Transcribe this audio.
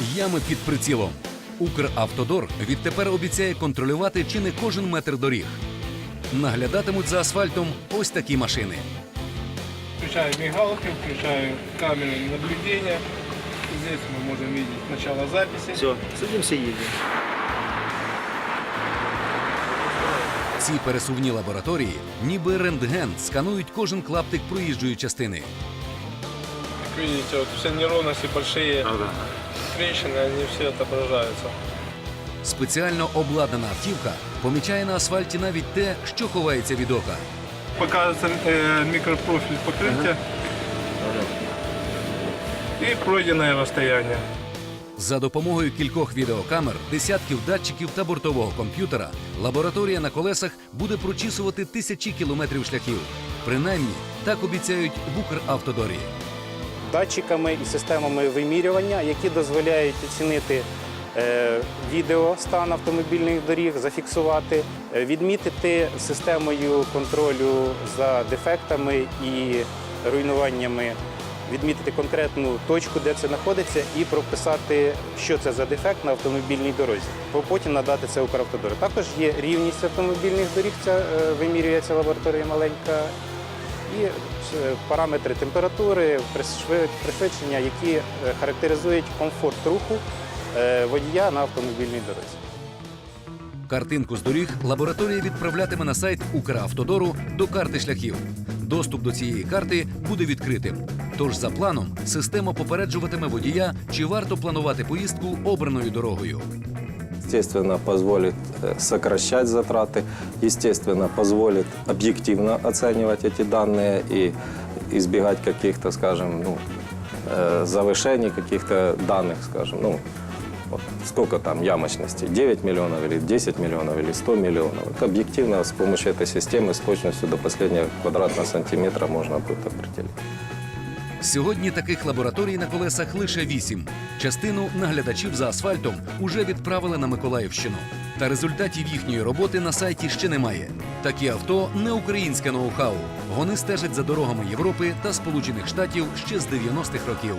Ями під прицілом. Укравтодор відтепер обіцяє контролювати чи не кожен метр доріг. Наглядатимуть за асфальтом ось такі машини. Включаю мигалки, включаю камеры наблюдения. Здесь мы можем видеть начало записи. Все, садимся и едем. Ці пересувні лабораторії, ніби рентген, сканують кожен клаптик проїжджої частини. Как видите, вот все неровности большие трещины, они все отображаются. Спеціально обладнана автівка помічає на асфальті навіть те, що ховається від ока. Показывается э, микропрофиль покрытия и пройденное расстояние. За допомогою кількох відеокамер, десятків датчиків та бортового комп'ютера лабораторія на колесах буде прочісувати тисячі кілометрів шляхів. Принаймні, так обіцяють в Укравтодорі. датчиками і системами вимірювання, які дозволяють оцінити е, відео стан автомобільних доріг, зафіксувати, е, відмітити системою контролю за дефектами і руйнуваннями, відмітити конкретну точку, де це знаходиться, і прописати, що це за дефект на автомобільній дорозі. Потім надати це Укравтодору. Також є рівність автомобільних доріг, ця е, вимірюється лабораторія маленька і е, параметри температури, пришви- пришвидшення, які е, характеризують комфорт руху е, водія на автомобільній дорозі. Картинку з доріг лабораторія відправлятиме на сайт Укравтодору до карти шляхів. Доступ до цієї карти буде відкритим. Тож, за планом, система попереджуватиме водія, чи варто планувати поїздку обраною дорогою. Естественно, позволит э, сокращать затраты, естественно, позволит объективно оценивать эти данные и избегать каких-то, скажем, ну, э, завышений каких-то данных, скажем, ну, вот сколько там ямочности, 9 миллионов или 10 миллионов или 100 миллионов. Это объективно с помощью этой системы с точностью до последнего квадратного сантиметра можно будет определить. Сьогодні таких лабораторій на колесах лише вісім. Частину наглядачів за асфальтом уже відправили на Миколаївщину. Та результатів їхньої роботи на сайті ще немає. Такі авто не українське ноу-хау. Вони стежать за дорогами Європи та Сполучених Штатів ще з 90-х років.